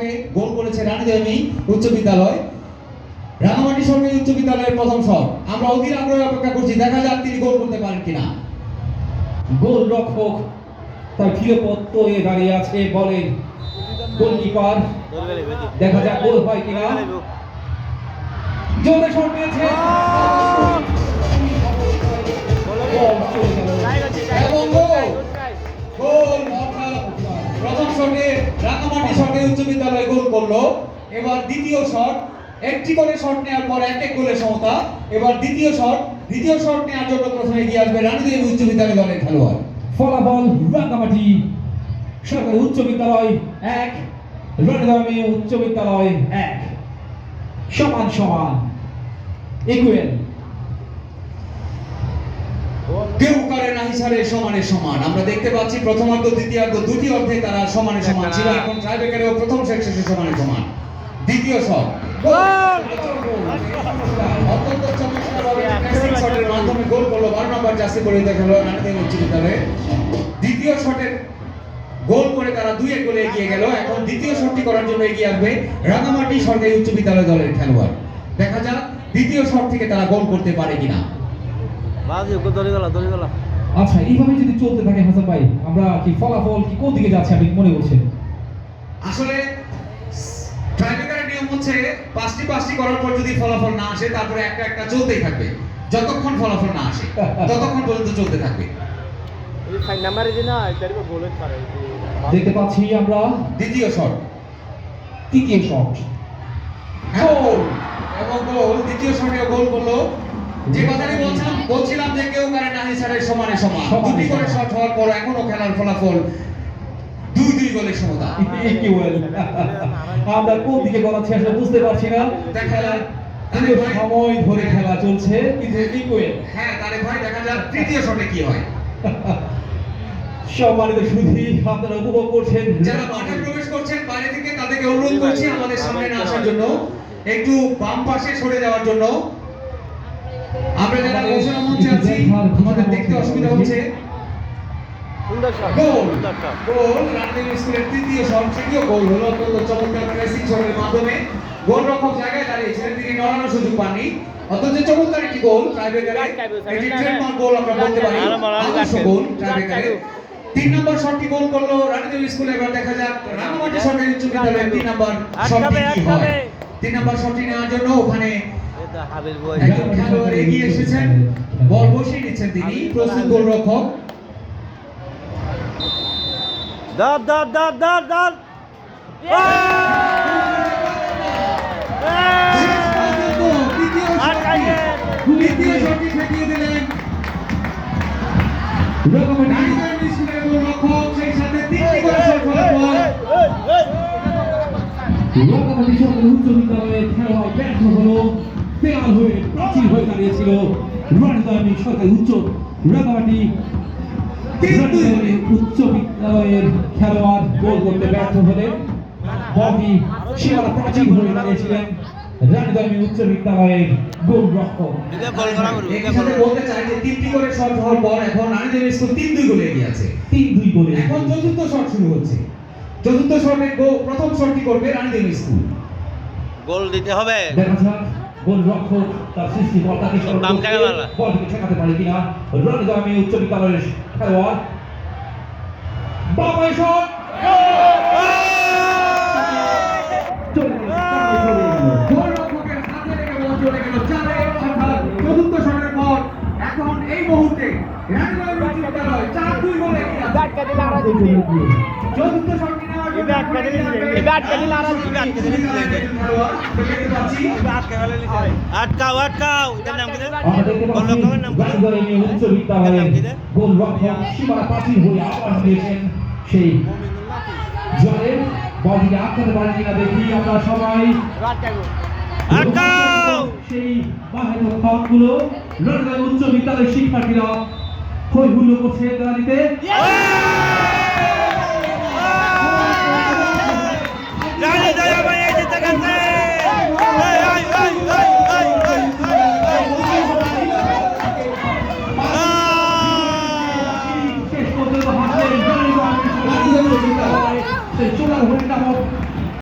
শটে গোল করেছে রানীদেবী উচ্চ বিদ্যালয়। রাঙামাটি সরকারি উচ্চ বিদ্যালয়ের প্রথম শট আমরা অধীর আগ্রহে অপেক্ষা করছি দেখা যাক তিনি গোল করতে পারেন কিনা। গোল রক্ষক তার ক্ষীরপত্ত হয়ে দাঁড়িয়ে আছে বলেন গোলকিপার। দেখা যাক গোল হয় কিনা। জোরে শট নিয়েছে চলে এবং গোল। গোল প্রথম শটে রাঙামাটি সরকারি উচ্চ বিদ্যালয় গোল করল। এবার দ্বিতীয় শট, একটি করে শট নেওয়ার পর এক এক গোলের সমতা। এবার দ্বিতীয় শট দ্বিতীয় শট নেওয়ার জন্য প্রথমে এগিয়ে আসবে রানীদেবী উচ্চ বিদ্যালয় দলের খেলোয়াড়। ফলাফল রাঙ্গামাটি সরকারি উচ্চ বিদ্যালয় এক রণগামী উচ্চ বিদ্যালয় এক। সমান সমান, ইকুয়েল। কেউ করে না হিসাবে সমানে সমান। আমরা দেখতে পাচ্ছি প্রথমার্ধ দ্বিতীয়ার্ধ দুটি অর্ধে তারা সমানে সমান ছিল এখন ট্রাইবেকারেও প্রথম শেষ শেষে সমানে সমান। দ্বিতীয় শট। অত্যন্ত চমৎকারভাবে শটের মাধ্যমে গোল করল বারো নম্বর জার্সি পরিহিত খেলোয়াড় নানিদেব উচ্চ বিদ্যালয়ে দ্বিতীয় শটের গোল করে তারা দুই এক গোলে এগিয়ে গেল। এখন দ্বিতীয় শটটি করার জন্য এগিয়ে আসবে রাঙামাটি সরকারি উচ্চ বিদ্যালয় দলের খেলোয়াড়। দেখা যাক দ্বিতীয় শট থেকে তারা গোল করতে পারে কিনা। বাজি ওকে ধরে গেল ধরে গেল। আচ্ছা এইভাবে যদি চলতে থাকে হাসান ভাই আমরা কি ফলাফল কি কোন দিকে যাচ্ছে আপনি মনে করছেন? আসলে ট্রাইবেকারের নিয়ম হচ্ছে পাঁচটি পাঁচটি করার পর যদি ফলাফল না আসে তারপরে একটা একটা চলতেই থাকবে। যতক্ষণ ফলাফল না আসে ততক্ষণ পর্যন্ত চলতে থাকবে। দেখতে পাচ্ছি আমরা দ্বিতীয় শট তৃতীয় শট গোল। এবং গোল। দ্বিতীয় শটেও গোল করল যে কথাটি বলছিলাম বলছিলাম যে কেউ পারে না হিসাবে সমানে সমান। দুটি করে শট হওয়ার পর এখনও খেলার ফলাফল দুই দুই গোলের সমতা। ইকুয়েল আমরা কোন দিকে গড়াচ্ছি আসলে বুঝতে পারছি না। দেখা সময় ধরে খেলা চলছে। হ্যাঁ তাহলে ভাই দেখা যাক তৃতীয় শটে কি হয়। সম্মানিত সুধী আপনারা উপভোগ করছেন। যারা মাঠে প্রবেশ করছেন বাইরে থেকে তাদেরকে অনুরোধ করছি আমাদের সামনে না আসার জন্য। একটু বাম পাশে সরে যাওয়ার জন্য। মঞ্চে আছি। আমাদের দেখতে অসুবিধা হচ্ছে। গোল। গোল। রানডেল স্কুলের তৃতীয় শট গোল হলো অত্যন্ত চমৎকার প্রেসিং শটের মাধ্যমে। গোল জায়গায় দাঁড়িয়েছিলেন তিনি নড়ানোর সুযোগ পাননি। অত্যন্ত চমৎকার একটি গোল ট্রাইব্রেকারে একটি ট্রেডমার্ক গোল আমরা বলতে পারি। আদর্শ গোল ট্রাইব্রেকারে তিন নম্বর শটটি গোল করল রানীদেবী স্কুলে। এবার দেখা যাক রাঙামাটি সরকারি উচ্চ বিদ্যালয়ের তিন নম্বর শটটি কি হয়। তিন নম্বর শটটি নেওয়ার জন্য ওখানে একজন খেলোয়াড় এগিয়ে এসেছেন বল বসিয়ে নিচ্ছেন তিনি প্রস্তুত গোলরক্ষক। দ্বিতীয় শটটি ঠেকিয়ে দিলেন। সরকারি উচ্চ বিদ্যালয়ের খেলোয়াড় ব্যর্থ হলো। দেয়াল হয়ে প্রাচীর হয়ে দাঁড়িয়েছিল? রাজধানী সরকারি উচ্চ রাঙ্গামাটি উচ্চ বিদ্যালয়ের খেলোয়াড় গোল করতে ব্যর্থ হলেন বলটি সীমানা প্রাচীর হয়ে দাঁড়িয়েছিলেন রাজধানী উচ্চ বিদ্যালয়ের গোল রক্ষক সাথে বলতে চাই যে তিনটি করে শট হওয়ার পর এখন নারীদের স্কুল তিন দুই গোলে এগিয়ে আছে। তিন দুই গোলে। এখন চতুর্থ শট শুরু হচ্ছে। চতুর্থ শটে প্রথম শটটি করবে রানীদের স্কুল গোল দিতে হবে। দেখা যাক তার সৃষ্টি বলটাকে। বলটিকে ঠেকাতে পারে কিনা রাজধানী উচ্চ বিদ্যালয়ের খেলোয়াড় বাবাই শট চলে গেল, চলে গেল। গোলরক্ষকের হাতে লেগে বল চলে গেল চারে অর্থাৎ চতুর্থ শটের পর এখন এই মুহূর্তে চতুর্থ শটটি আটকাও আটকাও। এটার নাম কি নাম কি উচ্চ বিদ্যালয়ের গোল সীমানা প্রাচীর হয়ে আবার দিয়েছেন সেই জলে বলটিকে আটকাতে পারেন কিনা দেখি আমরা সবাই। আটকাও! সেই বাহির খাওয়াগুলো লন্ডন উচ্চ বিদ্যালয়ের শিক্ষার্থীরা হই হুল্লো করছে Yeah!